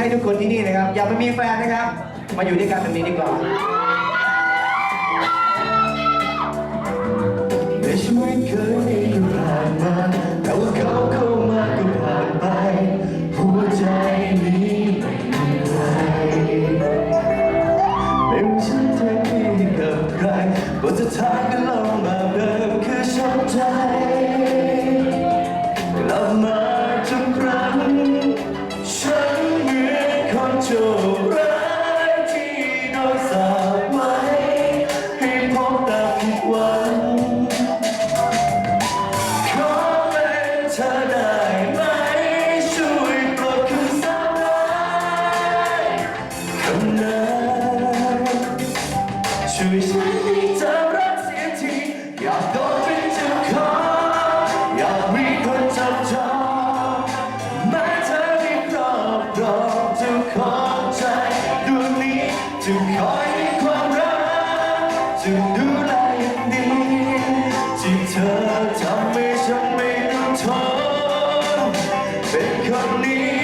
ให้ทุกคนที่นี่นะครับ อย่าไปมีแฟนนะครับ มาอยู่ด้วยกันตรงนี้ดีกว่าในชีวิตเคยมีก็ผ่านมาแต่ว่าเขาเข้ามาก็ผ่านไป หัวใจนี้ไม่มีใครไม่ว่าฉันจะคิดกับใครบทสุดท้ายก็ลงมาเดิมคือชอบใจก ช่วยฉันให้เธอรักเสียทีอยากโดนเป็นเจ้าของอยากมีคนจับจองแม้เธอไม่ครอบครองจะขอใจดวงนี้จะคอยให้ความรักจะดูแลอย่างดีที่เธอทำให้ฉันไม่ต้องทนเป็นคนนี้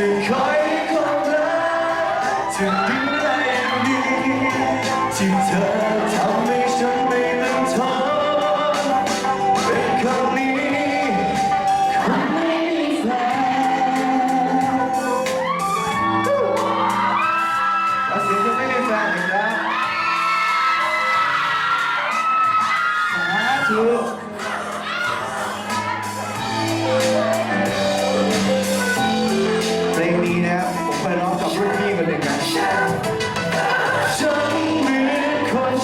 จะคอยความรักจะดูแลอย่างดีที่เธอทำให้ฉันไม่ต้องทนเป็นคนนี้คนไม่มีแฟนขอเสียงจะไม่มีแฟนอีกแล้วสาธุ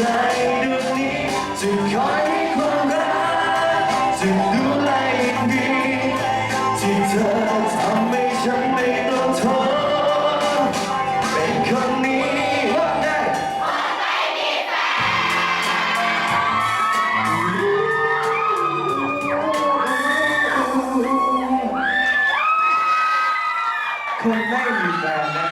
ร